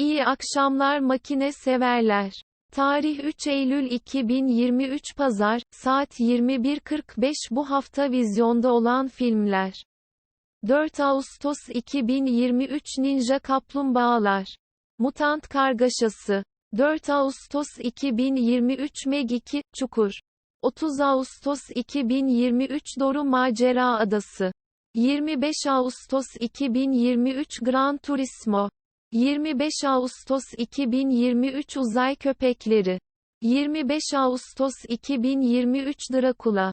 İyi akşamlar makine severler. Tarih 3 Eylül 2023 Pazar, saat 21.45 bu hafta vizyonda olan filmler. 4 Ağustos 2023 Ninja Kaplumbağalar. Mutant Kargaşası. 4 Ağustos 2023 Meg 2, Çukur. 30 Ağustos 2023 Doru Macera Adası. 25 Ağustos 2023 Gran Turismo. 25 Ağustos 2023 Uzay Köpekleri. 25 Ağustos 2023 Drakula.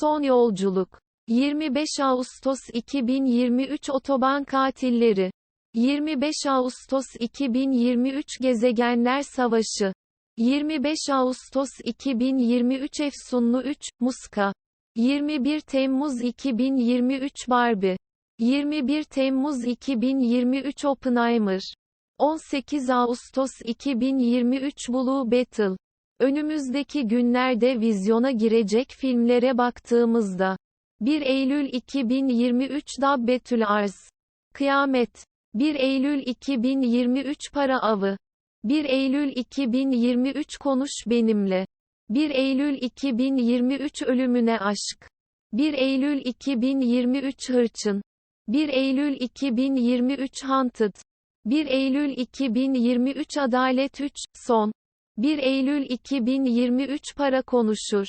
Son Yolculuk. 25 Ağustos 2023 Otoban Katilleri. 25 Ağustos 2023 Gezegenler Savaşı. 25 Ağustos 2023 Efsunlu 3, Muska. 21 Temmuz 2023 Barbie. 21 Temmuz 2023 Oppenheimer. 18 Ağustos 2023 Blue Beetle. Önümüzdeki günlerde vizyona girecek filmlere baktığımızda 1 Eylül 2023 Dabbetül Arz. Kıyamet. 1 Eylül 2023 Para Avı. 1 Eylül 2023 Konuş Benimle. 1 Eylül 2023 Ölümüne Aşk. 1 Eylül 2023 Hırçın. 1 Eylül 2023 Hunted. 1 Eylül 2023 Adalet 3, Son. 1 Eylül 2023 Para Konuşur.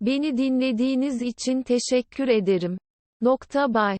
Beni dinlediğiniz için teşekkür ederim. Nokta Bay.